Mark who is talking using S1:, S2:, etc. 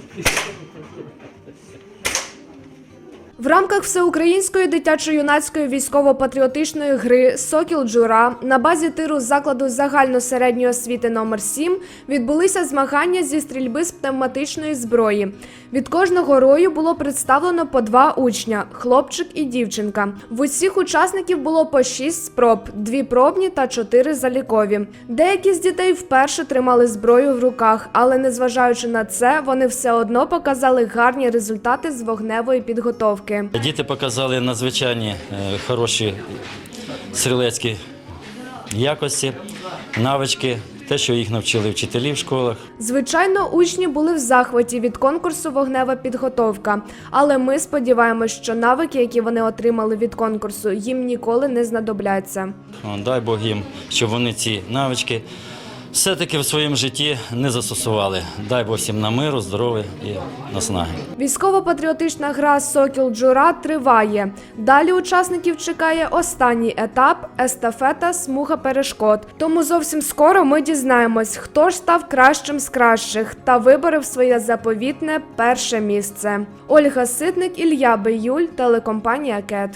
S1: Thank you. В рамках всеукраїнської дитячо-юнацької військово-патріотичної гри Сокіл Джура на базі тиру закладу загальносередньої освіти номер 7 відбулися змагання зі стрільби з пневматичної зброї. Від кожного рою було представлено по два учня хлопчик і дівчинка. В усіх учасників було по шість спроб: дві пробні та чотири залікові. Деякі з дітей вперше тримали зброю в руках, але незважаючи на це, вони все одно показали гарні результати з вогневої підготовки.
S2: Діти показали надзвичайні е, хороші стрілецькі якості, навички, те, що їх навчили вчителі в школах.
S1: Звичайно, учні були в захваті від конкурсу вогнева підготовка, але ми сподіваємось, що навики, які вони отримали від конкурсу, їм ніколи не знадобляться.
S2: Дай Бог їм, щоб вони ці навички все-таки в своєму житті не застосували. Дай Бог всім на миру, здоров'я і наснаги.
S1: Військово-патріотична гра Сокіл Джура триває. Далі учасників чекає останній етап естафета смуга перешкод. Тому зовсім скоро ми дізнаємось, хто ж став кращим з кращих та виборив своє заповітне перше місце. Ольга Ситник, Ілья Биюль, телекомпанія Кет.